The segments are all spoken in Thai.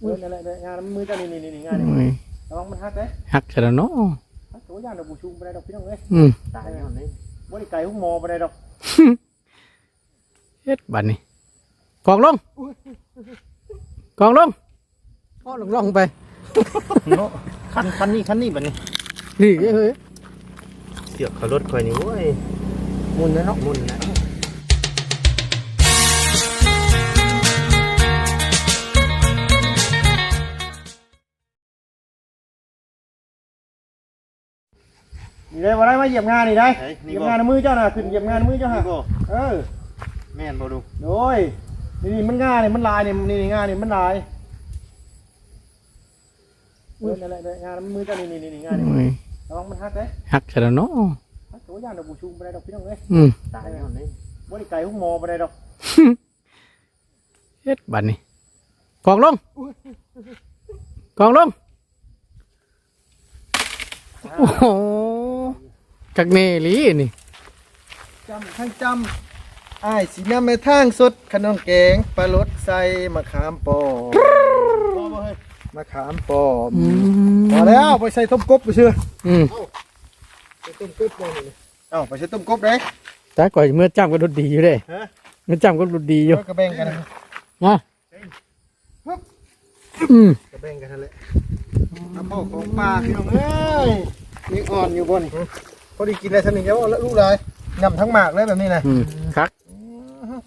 เออนั่นแหละงานมือเจ้านี่นี่นี่งานนี่โอ้ยระวังมันหักเด้หักซะแล้วเนาะตัวอย่างเราบูชูไปได้ดอกพี่น้องเอ้ยอืมตายแล้วนี่บ่ได้ไก่หุ้มหมอไปได้ดอกเฮ็ดบัดนี้กองลงกองลงก็ลงลงไปคันคันนี้คันนี้บัดนี้นี่เฮ้ยเสียบเขารถข่อยนี่โว้ยมุนเลยเนาะมุ่นนะ นี่ได้บ่ได้มาเหยียบงานนี่ได้เฮ้ยเหนี่ยียบบ่ งานมือเจ้าน่ะขึ้นเหยียบงานมือเจ้านี่ฮะบ่เออแม่นบ่ดูโดยนี่นี่มันง่ายนี่มันลายนี่นี่นี่งานนี่มันลายเออนั่นแหละงานมือเจ้านี่นี่นี่งานนี่โอ้ยระวังมันหักเด้หักซะแล้วเนาะตัวอย่างเราบูชูไปได้ดอกพี่น้องเอ้ยอืมตายแล้วนี่บ่ได้ไก่หุ้มหมอไปได้ดอกเฮ็ดบัดนี้กองลงกองลง โอ้โหจักเนลีนี่จำทั้งจำอ้ายสีน้ำแม่ทางสดขนมแกงปลารสใส่มะขามปอมมะขามปอมอืมพอแล้วไปใส่ต้มกบไปเชื่ออืมไปต้มกบเลยนี่เอ้าไปใส่ต้มกบเลยแต่ก่อนเมื่อจ้ำก็ดุดดีอยู่เด้ฮะเมื่อจ้ำก็ดุดดีอยู่กระแบ่งกันนะนะอืมกระแบ่งกันนั่นแหละ น้ำพ่อของปลาพี่น้องเอ้ยนี่อ่อนอยู่บนพอดีกินอะไรสนิทแล้วแล้วลูกเลยนำทั้งหมากเลยแบบนี้นะอืมคัก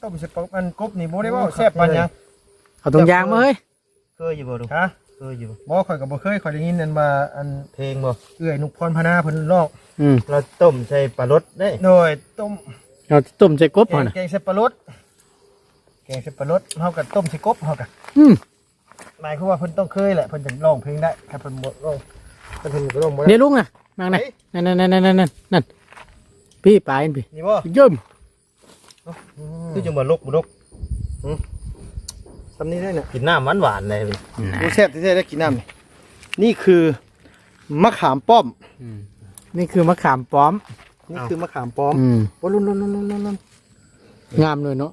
ต้มใส่ปลาอันกบนี่บ่ได้ว่าแซ่บปานหยังเอาตรงยางมาเฮ้ยเคยอยู่บ่ดูฮะเคยอยู่บ่บ่ข่อยก็บ่เคยข่อยได้ยินอันมาอันเพลงบ่เอื้อยนุกพรพนาเพิ่นร้องอืมเราต้มใส่ปลารสได้โดยต้มเอาต้มใส่กบแกก่องนนะแกงใส่ปลารสแกงใส่ปลารสเฮาก็ต้มใส่กบเฮาก็อืม หมายความว่าเพิ่นต้องเคยแหละเพิ่นถึงร้องเพลงได้ถ้าเพิ่นบ่ร้องถ้าเพิ่นบ่ร้องบ่ได้เนี่ยลุงน่ะมางไหนนั่นนั่นนั่นนั่นนั่นนั่นพี่ปลายพี่นี่บ่ย่มคือจังบ่ลกบ่ลกซำนี้ได้เนี่ยกินน้ำหวานๆเลยพี่ดูแซ่บแท้ๆได้กินน้ำนี่นี่คือมะขามป้อมอืมนี่คือมะขามป้อมนี่คือมะขามป้อมอืมโอ้ลุ้นๆๆๆงามเลยเนาะ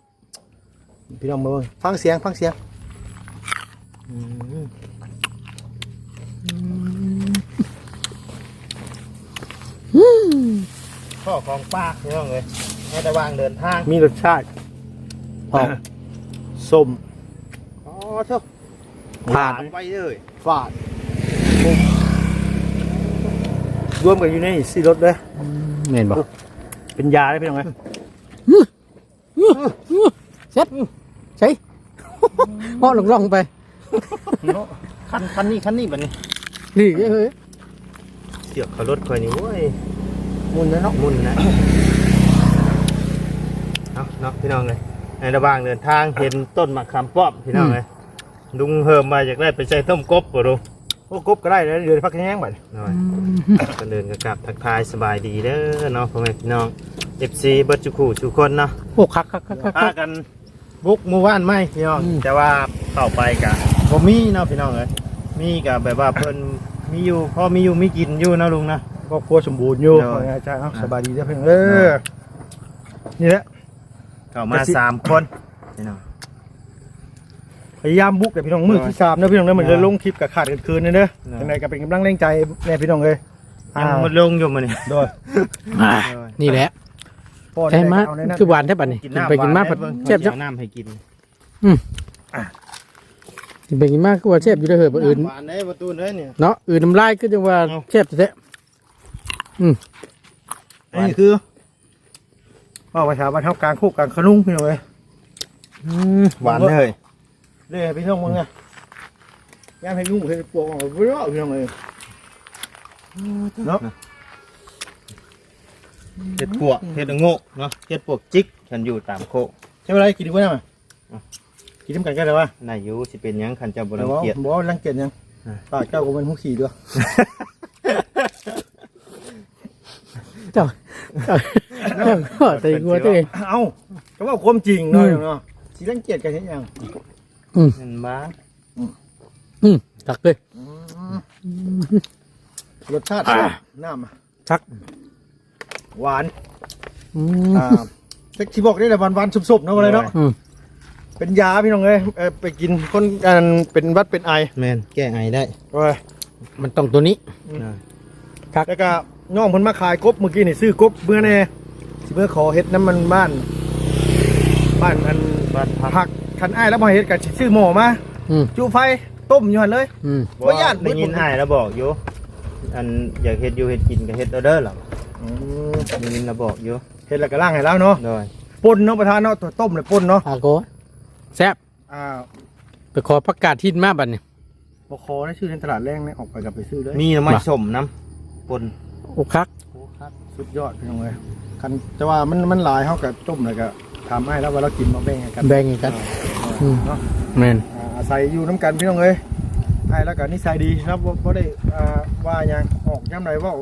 ๆพี่น้องมาเบิ่งฟังเสียงฟังเสียง พ่อของป้าพี่น้องเลยให้แต่วางเดินทางมีรสชาติหอมส้มอ๋อเท่าผ่านไปเลยฝาดรวมกันอยู่ในสี่รสเลยเห็นบ่เป็นยาได้พี่น้องไหมเซ็ตใช่พ่อลงล่องไป คันคันนี้คันนี้บัดนี้นี่เฮ้ยเสียบเขารถข่อยนี่โว้ยมุนเลยเนาะมุ่นนะเอาเนาะพี่น้องเลยในระหว่างเดินทางเห็นต้นมะขามป้อมพี่น้องเลยลุงเฮิมมาอยากได้ไปใส่ต้มกบบ่ดูโอ้กบก็ได้เลยเดือนพักแห้งๆบัดหน่อยก็เดินกับกลับทักทายสบายดีเด้อเนาะพ่อแม่พี่น้อง FC เบิร์ดจุคู่ทุกคนเนาะโอ้คักคักคักคักพากันบุกหมู่บ้านไหมพี่น้องอืมแต่ว่าเข้าไปกะ บ่มีเนาะพี่น้องเอ้ยมีกะแบบว่าเพิ่นมีอยู่พอมีอยู่มีกินอยู่เนาะลุงนะ ครอบครัวสมบูรณ์อยู่เนาะขอให้อาจารย์เอาสบายดีเด้อพี่น้องเออนี่แหละ เข้ามาสามคนพี่น้อง พยายามบุกแต่พี่น้องมือที่สามเนอะพี่น้องเนอะเหมือนเนาะจะลงคลิปกับขาดกันคืนนี่เด้อเนาะยังไงก็เป็นกำลังแรงใจแน่พี่น้องเลยยังหมดลงอยู่มื้อนี้โดยอ่านี่แหละพ่อใช่ไหมเอาในนั้นคือหวานแท้ปัดนี่กินกินน้ำไปกินมาผัดหวแซ่บจังเอาน้ำให้กิน กินไปกินมาคือว่าแซ่บอยู่เด้อเหอะบ่อื่นหวานเด้ประตูเด้เนี่ยเนาะอื่นน้ำลายคือจังว่าเอาแซ่บแท้อันนี้คือว่าภาษาบ้านเท่ากลางโคกกลางขนุงพี่น้องเลยหวานเลยเลยพี่น้องมึงไงงานให้ยุ่งให้ปวกออกไปรอพี่น้องเลยเนาะเห็ดปวกเห็ดโง่เนาะเห็ดปวกจิกฉันอยู่ตามโคกใช่ไหมไรกินดีกว่าไหม กินน้ำกันกันเลยวะนายอยูสิเป็นหยังคันเจ้าบแต่รังว่าเกียจบอกว่ารังเกียจยังอ่าตาเจ้าก็เป็นผู้ขี่ด้วยเจ้าเจ้าเจ้าก็ใส่หัวตัวเอง เอ้าก็ว่าความจริงเนาะอืม เนาะสีรังเกียจกันเห็นยังเห็นบ้าอืมตักเลยรสชาติน้ำอะชักหวานอืมอ่าแต่ที่บอกได้แต่หวานหวานๆสุบๆเนาะอะไรเนาะอืม เป็นยาพี่น้องเอ้ยเอ่อไปกินคนอันเป็นหวัดเป็นไอแม่นแก้ไอได้ โอ้ย มันต้องตัวนี้ครับแล้วก็น้องเพิ่นมาขายกบเมื่อกี้นี่ซื้อกบเมื่อแน่สิเมื่อขอเฮ็ดน้ำมันบ้าน บ้านอันบ้านพักผักคันอ้ายแล้วบ่เฮ็ดก็สิซื้อหม้อมาอืมจุไฟต้มอยู่หั่นเลย อืมบ่ย่านได้ยินอ้ายแล้วบอกอยู่อันอยากเฮ็ดอยู่เฮ็ดกินก็เฮ็ดเอาเด้อหรออืมได้ยินแล้วบอกอยู่เฮ็ดแล้วก็ล้างให้แล้วเนาะโดยป่นเนาะประธานเนาะตัวต้มเลยป่นเนาะอาโก แซ่บอ่าไปขอประกาศทิศมาบัดนี้บ่ขอได้ชื่อในตลาดแรงนี่ออกไปกับไปซื้อเลยมีน้ำมันมาสมน้ำปนโอ้คักโอ้ครับสุดยอดพี่น้องเอ้ยคันแต่ว่ามันมันหลายเฮาก็ต้มแล้วก็ทำให้แล้วว่าเรากินมาแบ่งให้กันแบ่งให้กันอืมเนาะแม่นอ่าอาศัยอยู่น้ำกันพี่น้องเอ้ยไอ้แล้วก็นิสัยดีครับบ่บ่ได้อ่าว่าหยังออกย่ำใดเว่า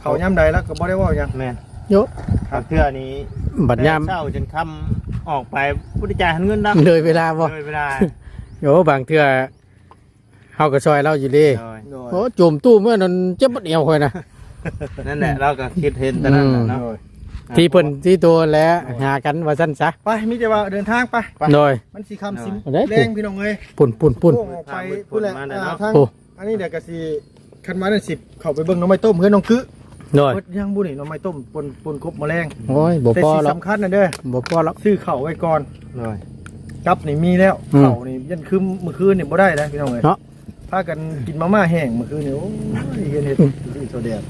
เขาย่ำใดแล้วก็บ่ได้เว่าหยังแม่นโยบางเทื่อนี้บัดยามแต่เช้าจนค่ำ ออกไปผู้ได้จ่ายหันเงินดังเลยเวลาบ่เลยเวลาโยบางเทื่อเฮาก็ซอยเราอยู่เดีโดยโดยโอ้จุ่มตู้เมื่อนั้นเจ็บบัดเอวค่อยนะนั่นแหละเราก็คิดเห็นแต่นั้นน่ะเนาะโดยที่เพิ่นที่ตัวแล้วหากันว่าซั่นซะไปมีแต่ว่าเดินทางไปโดยมันสีคำสิเอาได้แรงพี่น้องเอ้ยปุ่นปุ่นปุ่นโค้งออกไปพูดแหละอ่าทางโอ้อันนี้เดี๋ยวก็สิคันมาเดือนสิบเข้าไปเบิ่งหน้องไม้ต้มเฮ้ยน้องคือ โดยเบิดยังบุนี่หน้องไม้ต้มปนปนกบแมลงโอ้ยบ่แต่พอสิ่หรอกสำคัญนะเด้อบ่พอหรอกซื้อเข่าวไว้ก่อนโดยกับนี่มีแล้วอืมเข่าวนี่ยันคืนมื้อคืนนี่บ่ได้แล้วพี่น้องเอ้ยเนาะ พากันกินมาม่าแห้งเมื่อคืนนี่โอ้ยเฮ็ดเฮ็ดที่โซเดียม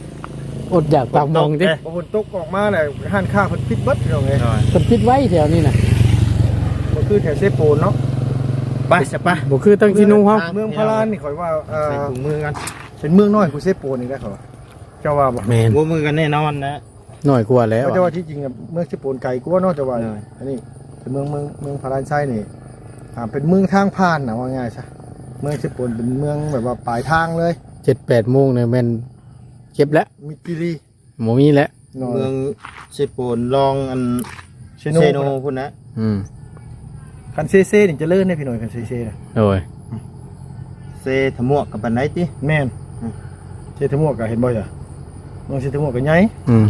อดอยากปากมองดิพอฝนตกออกมาแล้วห้านค้าเพิ่นปิดเบิดพี่น้องเอ้ยโดยเพิ่นปิดไว้แถวนี้น่ะเมื่อคืนแถวเซโปนเนาะไปจะไปบ่คือตั้งที่นุ่งเฮาเมืองพารานนี่ข่อยว่าเอ่ใส่อถุงมือกันเป็นเมืองน้อยกว่าเซโปนนี่ได้เขาว่า เจ้าว่าบ่แม่นหัวมือกันแน่นอนนะน้อยกว่าแล้วเขาจะว่าที่จริงอะเมืองเซโปนไกลกว่าเนาะจะว่าใช่อันนี้เป็นเมืองเมืองเมืองพารานไซนี่อ่าเป็นเมืองทางผ่านน่ะว่าง่ายซะเมืองเซโปนเป็นเมืองแบบว่าปลายทางเลย7-8โมงเนี่ยแม่นเก็บแล้วมีกิรีบ่มีแล้วน้อยเมืองเชโปนลองอันเชเซโนโนพุ่นนะอืมคันเซเซนี่เจะเลิศได้พี่หน่อยคันเซเซน่ะโดยเซทะมวกกับปันไหนติแม่นอืมเซทมวกก็เห็นบ่จ้ะ เมืองเซทมวกก็ใหญ่อืม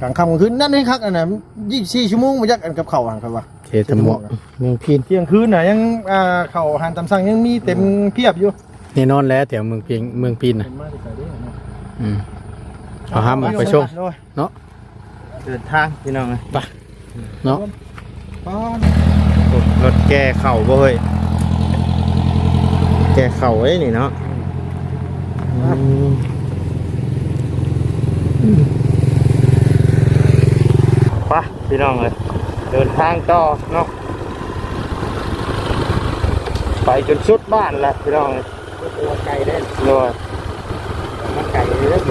กลางค่ำกลางคืนนั่นนี่คักอันน่ะ24ชั่วโมงบ่ยักอันกับข้าวอันครับว่าเทตะหมวกเมืองพินเที่ยงคืนน่ะยังอ่าข้าวอาหารตามสั่งยังมีเต็มเพียบอยู่แน่นอนแล้วแถวเมืองพิงเมืองพินน่ะเต็มมาที่ไสเด้อเนาะอืมเอาห้ามออกไปชมโดยเดินทางพี่น้องเอ้ยเนาะป้อนรถแก่เข่าบ่เฮ้ยแก่เข่าไว้นี่เนาะอืม ไป พี่น้องเลยเดินทางต่อเนาะไปจนสุดบ้านแล้วพี่น้องเลยตัวไก่เด่นโดยมันไก่เด่น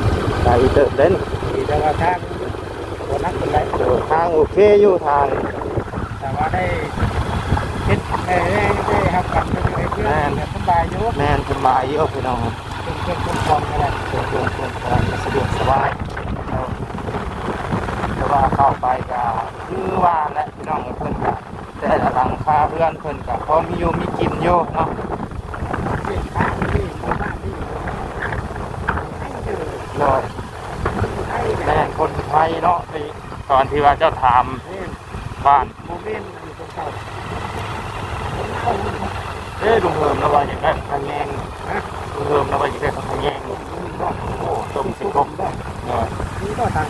ไปเติบเด่นมีแต่ว่าทางตัวนักเป็นไรโดยทางโอเคอยู่ทางแต่ว่าได้เฮ็ดได้ได้ได้ครับกันไปเลยเพื่อนสบายอยู่แม่นสบายอยู่พี่น้องเป็นเพื่อนคนคลองอะไรเดินเดินเดินทางสะดวกสบายเอาแต่ว่าเข้าไปก็ คือว่าและพี่น้องเพิ่อนก็แต่ละหลังคาเพื่อนเพิ่อนก็พอมีอยู่มีกินอยู่เนาะทางที่บ้านที่โดยแม่คนไทยเนาะที่ตอนที่ว่าเจ้าถามบ้านเมนต์อยู่ตรงเก่าเอ้ลุงเฮิมนะว่าอย่างนั้นทางแยงลุงเฮิมนะว่าอย่างนั้นทางแยงโอ้ต้มสิบกบเนาะนี่ก็ทาง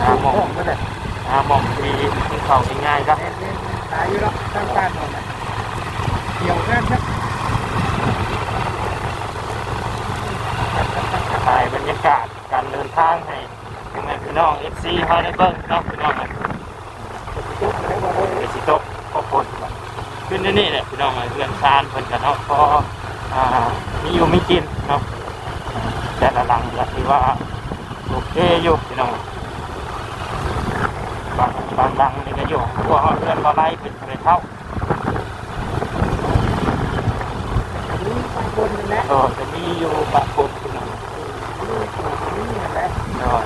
หาหมองก็ได้หาหมองที่ที่ เขาง่ายๆครับตายอยู่แล้วทางการหมดเกี่ยวกันครับถ่ายบรรยากาศการเดินทางให้ยังไงพี่น้องเอฟซีเขาได้เบิ้งเนาะพี่น้องไปสิโตกก็คนขึ้นที่นี่แหละพี่น้องเพื่อนชานเพื่อนกันเนาะพอมีอยู่ไม่กินเนาะแต่ละหลังก็ถือว่าโอเคอยู่พี่น้อง บางบางหลังนี่ก็อยู่พวกเพื่อนมาไล่เป็นไปเข้าคนนึงแล้วเออจะมีอยู่ปะปนพี่น้องนี่แหละเนาะ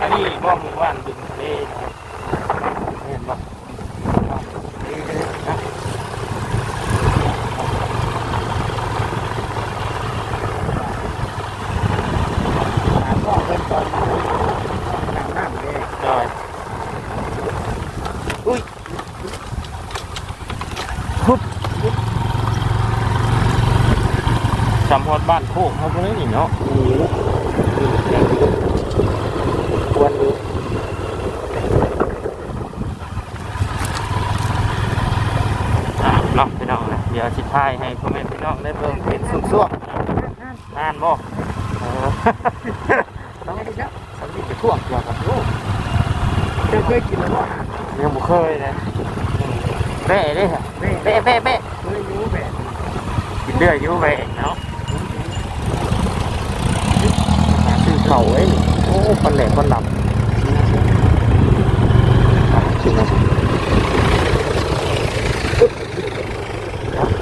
อันนี้บ้องว่านดึง ปุ๊บจำฮอดบ้านโคกเขาก็เลยนี่เนาะควรดูเนาะพี่องนะเดี๋ยวชิท้ายให้พ่อแม่พี่น้องได้เพิ่มเป็นสุกซ่งอ่านบ่ต้องไปห้ดีนะสังเกตท่วงตัวกับลกเคยกินแล้วบ่ยังบ่เคยนะแร่เลย เบ้เบ้เบ้เบ้เคยรู้แบบกินเลือดอยู่เบ้เนาะชื่อเขาเอ้ยโอ้ปันแหลกปันหลับชื่ออะไร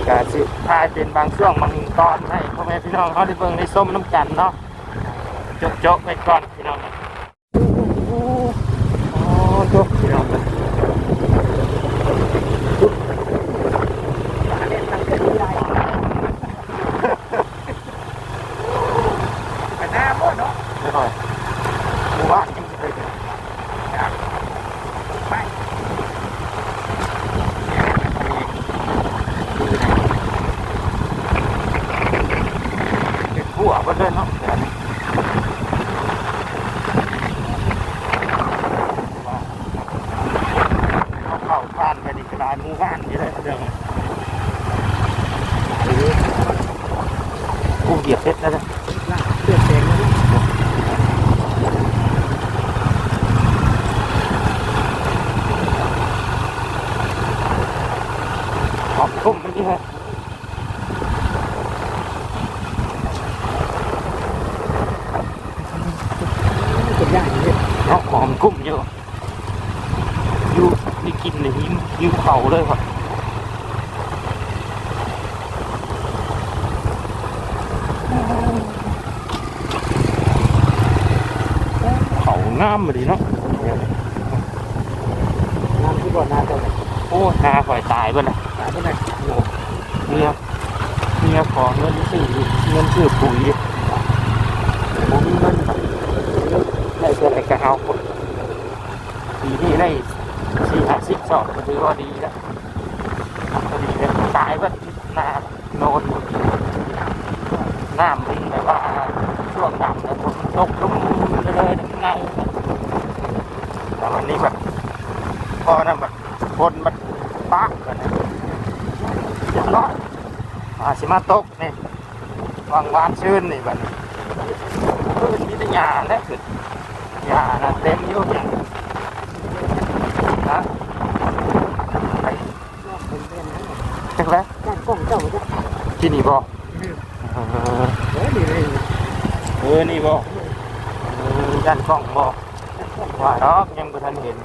กาสิถ้าเป็นบางช่วงบางตอนให้พ่อแม่พี่น้องเขาได้เบิ่งได้ส้มน้ำกันเนาะจบจบไปก่อนพี่น้องนะโอ้โอ้จบพี่น้องนะ ไปหน้าหมดเนาะ ไม่ค่อยหมู่บ้านยังไม่เคยเจอ ไป เห็นหัวเพิ่นเลยเนาะเดี๋ยวนี้เขาเข้าบ้านไปดีกระดานหมู่บ้านอยู่เลยเรื่อง กียบเพชรแล้วนะเสื้อแดงแล้วขอบคุ้มมันดีฮะ เป็นย่างนี่ เนาะหอมกุ้มเยอะอยู่นี่กินเลยหิมหิวเข่าเลยว่ะเขา งามมาดีเนาะน้ำที่บ่อน้ำเท่าไหร่โอ้หน้าข่อยตายไปเลยน้ำเท่าไหร่เมียเมียขอเงินซื้อเงินซื้อปุ๋ยผมมีเงินแบบได้เท่าไหรก็เอาหมดปีนี้ได้สี่ห้าสิบสองก็ถือว่าดีแล้วพอดีเลยตายแบบหน้าโนนน้ำมันแบบว่าช่วงดำแล้วฝนตกลุ่มเลยๆใน แต่วันนี้แบบพอนะแบบคนมันปักกันนะเรียบร้อยอาสิมาตกนี่วางวานชื่นนี่บัดนี้เออมีแต่หญ้าและขึ้นหญ้าน่ะเต็มอยู่เนี่ยนะไปจักแล้วก้านกล้องเจ้าจ้ะที่นี่บ่เออเฮ้ยนี่เลยเออนี่บ่เออด้านกล้องบ่ ว่าดอกยังบ่ทันเห็น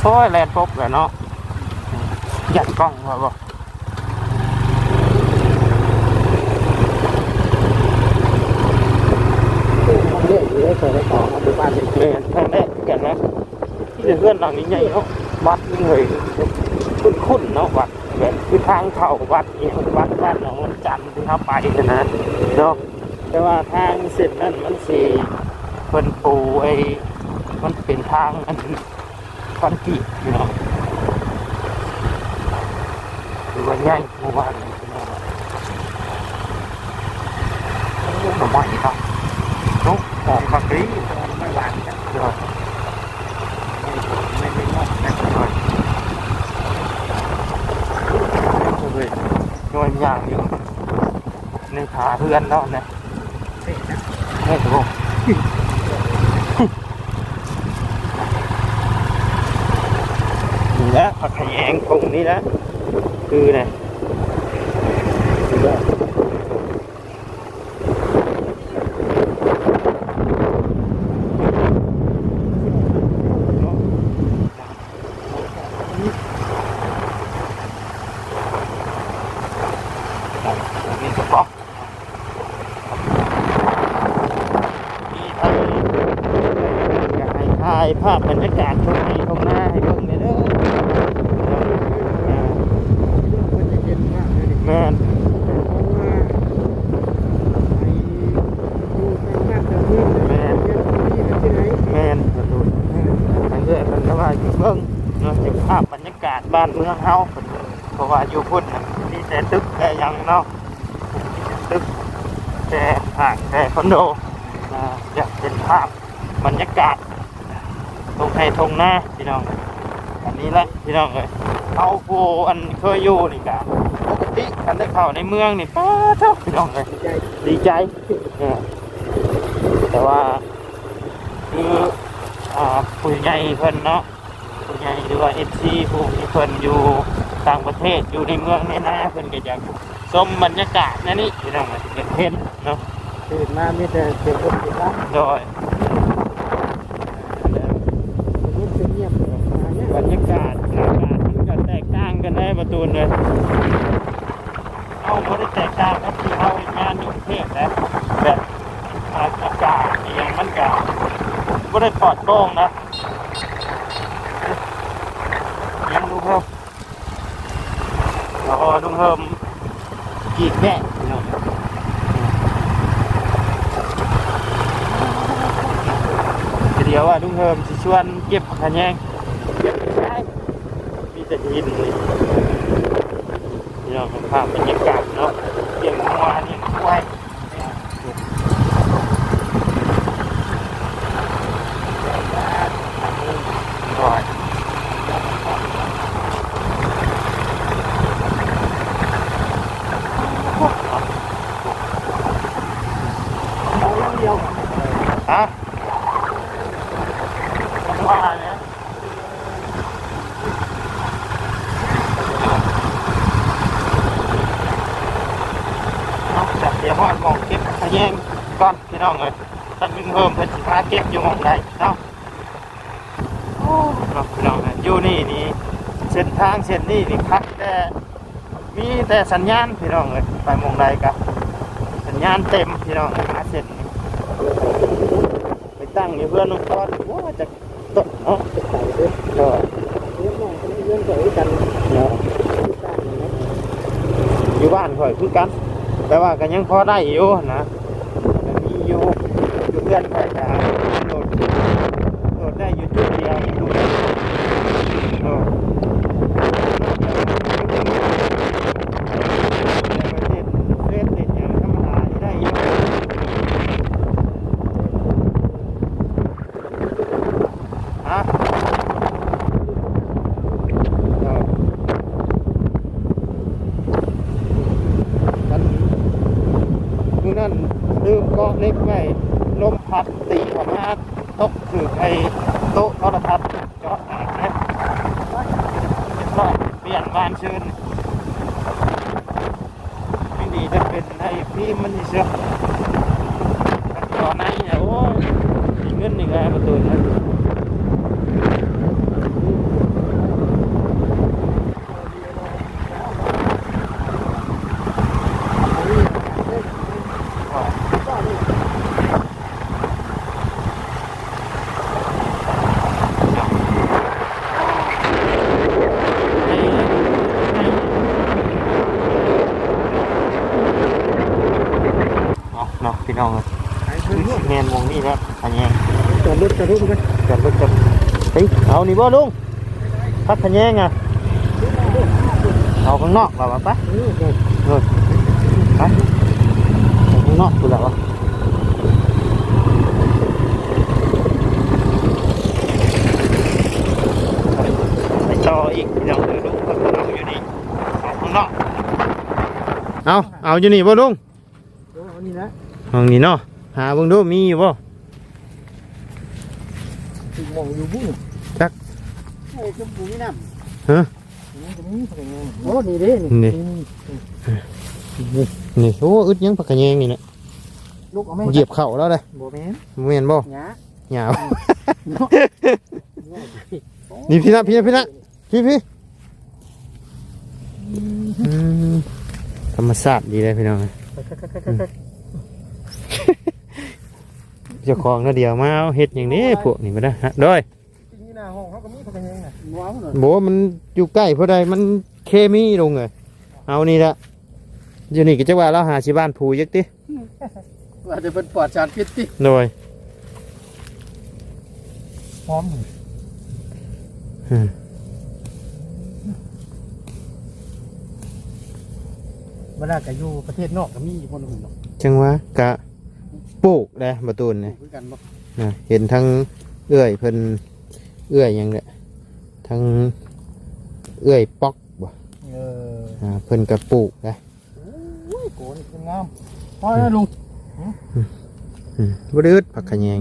โอ้ยแลนปบแล้วเนาะยันกล้องว่าบ่เรื่อยอยู่เลยเคยได้ต่อมาดูบ้านเป็นเรียนครั้งแรกกันนะที่เพื่อนหลังนี้ใหญ่เนาะวัดนี่เลยคุ้นๆเนาะวัดแบบคือทางเข้าวัดเองวัดบ้านหนองจันที่เขาไปนะเนาะแต่ว่าทางเส้นนั้นมันสี เพิ่นปูไอ้มันเป็นทางอันคอนกรีตอยู่เนาะคือว่าใหญ่หมู่บ้านนี้พี่น้องโอ้หน่อไม้ครับนาะหอมคักดีไม่หวานจ้ะเดี๋ยวไม่ไม่งอกนะเลยนวลอย่างอยู่ในขาเพื่อนแล้วนะเฮ้ยนะไม่ถูก นี่แหละผักขยงตรงนี้นะคือเนี่ยมีกระป๋องมีไทยอยากให้ถ่ายภาพบรรยากาศตรงนี้ตรงหน้าให้เบิ่งเลยเด้ออ่า มันจะเย็นมากเลย แม่นเพราะว่าไอ้ดูทางบ้านทางเมืองเนี่ยเย็นที่ไหนที่ไหนแม่นกระดูอันเด้อเป็นก็ว่าอยู่เบิ่งเนาะเก็บภาพบรรยากาศบ้านเมืองเฮาเพราะว่าอยู่พุ่นน่ะมีแต่ตึกแต่หยังเนาะแต่ห่างแต่คอนโดอ่าอยากเป็นภาพบรรยากาศตรงไทยทงหน้าพี่น้อง อันนี้แหละพี่น้องเลยเอาผู้อันเคยอยู่นี่กะ ปกติอันได้เข้าในเมืองนี่ป้าเท่าพี่น้องเลยดีใจเออแต่ว่าคืออ่าผู้ใหญ่เพิ่นเนาะผู้ใหญ่หรือว่าเอซีผู้ที่เพิ่นอยู่ต่างประเทศอยู่ในเมืองในนาเพิ่นก็อยากชมบรรยากาศนั่นนี่พี่น้องเลยอยากเห็นเนาะตื่นมามีแต่เสียงคนติดละโดย เงียบๆมาเนี่ย บรรยากาศอากาศที่จะแตกต่างกันได้ประตูนเลยเอาไม่ได้แตกต่างครับที่เอางานอยู่กรุงเทพนะแบบอากาศอหย่างมันก็ ไม่ได้ปลอดโปร่งนะยังดูเพิ่มแล้วก็ดูเพิ่มกีดแม่เดี๋ยวว่าลุงเฮิมสิชวนเก็บขะแยงเก็บไม่ได้มีแต่ดินเลยพี่น้องภาพบรรยากาศเนาะเกี่ยงมัวนี่ควายก่อนฮะว่าเนี่ย เอาจับเดี๋ยวหอดหม องเก็บขะแยงก่อนพี่น้องเลยท่านมึงเพิ่มเพิ่นสิพาเก็บอยู่หมองใดเนาะโอ้เนาะพี่น้องเอ้ยอยู่นี่นี่เส้นทางเส้นนี้นี่คัดแต่มีแต่สัญญาณพี่น้องเลยไปหมองใดกับสัญญาณเต็มพี่น้องเอ้ยหาเส้นนี่ไปตั้งอยู่เพื่อนน้องก้อนว่าจะต้นเนาะเนาะเรื่อองกันเรื่องเกิดกันเนาะอยู่บ้านข่อยคือกัน แต่ว่าก็ยังพอได้อยู่นะมีอยู่อยู่เพื่อนข่อยจะโหลดโหลดได้อยู่จุดเดียวโหลดโหลดเล่นเล่นอย่างธรรมดานี่ได้อยู่ฮะเออ กันมือนั่นลืมเกาะเล็กไว้ลมพัดตีเข้ามาตกถือไอ้โต๊ะโทรทัศน์เจาะแตกนะก็เปลี่ยนบ้านเชิญไม่ดีจะเป็นไอ้ พี่มันนี่เชียวตอนนั้นเนี่ยโอ้ยเงินนี่ไงประตูนะไอ้ไอ้เอาเนาะพี่น้องเลยแมนวงนี้แล้วอันนี้ จอดรถจอดรถกัน จับรถจับ เฮ้ยเอานี่บ่ลุงพักขะแยงอะเอาข้างนอกเราปะเออไปเอาข้างนอกกูแล้ววะไปต่ออีกเดี๋ยวลุงก็เอาอยู่นี่เอาข้างนอกเอาเอาอยู่นี่บ่ลุงเอานี่นะห้องนี้เนาะหาเบิ่งดูมีอยู่บ่ถึงมองอยู่บุ้งจักไอ้จมูนี่น้ฮะำโอ้นี่เด้นี่นี่โอ้อึดยังพักขะแยงนี่นะลูกเอาไหมเหยียบเข่าแล้วเลยโบแมนเมียนบ่หยาหยาวนี่พี่นะพี่นะพี่นะพี่พี่อืมธรรมชาติดีเลยพี่น้อง เจ้าของน่าเดียวมาเอาเฮ็ดอย่างนี้พวกนี้มาได้ฮะโดยนี่ หน้าห้องเขาก็มีพักกันยังไงว้าวหน่อยบอกว่ามันอยู่ใกล้เพราะใดมันเคมีลงเลยเอานี่ละอยู่นี่ก็จะว่าเราหาชิบ้านผูยักติว่าจะเป็นปอดสารพิษติโดยพร้อมอืมเวลาก็อยู่ประเทศนอกก็มีคนหุ่นเนาะจังหวะกะปลูกเลยประตูนเนี่ยคือกันบ่ นะเห็นทั้งเอื้อยเพิ่น เอื้อยหยังเนี่ยทั้งเอื้อยปอกบ่เอออ่าเพิ่นกะปลูกนะอุ้ยโกนคืองามพอแล้วลุงอืมบ่ได้อึดผักขะแยง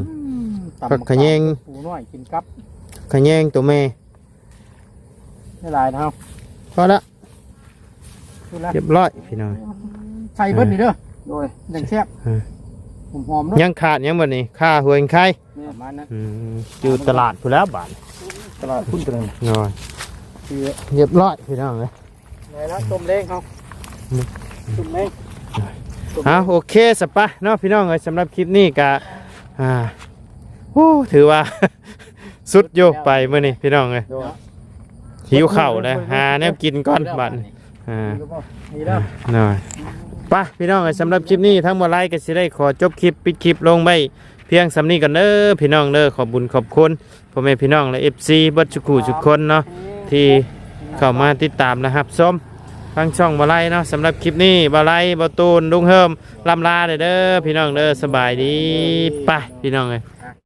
ผักขะแยง ปูน้อยกินกับขะแยงตัวแม่ไม่หลายนะครับพอละดูแลเรียบร้อยพี่น้องใส่เบิดนี่เด้อโดยอย่างแซ่บอืม ผมหอมๆเนาะยังขาดยังบ่นี่ค่าหวยไข่ประมาณนั้นอืมอยู่ตลาดพุ่นแล้วบาทตลาดพุ่นตรังน้อยเรียบร้อยพี่น้องเลยไหนนะต้มเล้งเขาต้มเล้งเอาโอเคสปะเนาะพี่น้องเอ้ยสำหรับคลิปนี้ก็อ่าโอ้ถือว่า สุดโยกไปมื้อนี้พี่น้องเอ้ยโดนหิวข้าวเลยหาแนวกินก่อนบัดนี้อ่านี่เด้อหน่อยไปะพี่น้องเอ้ยสำหรับคลิปนี้ทั้งหมดไลค์ก็สิได้ขอจบคลิปปิดคลิปลงไปเพียงสำนี้กันเด้อพี่น้องเด้อขอบบุญขอบคุณพ่อแม่พี่น้องและเอฟซีบิดทุกคู่ทุกคนเนาะที่เข้ามาติดตามนะครับส้มทางช่องบาไลเนาะสำหรับคลิปนี้บาไลบาตูนลุงเฮิมลำลาเด้อพี่น้องเด้อสบายดีไปพี่น้องเลย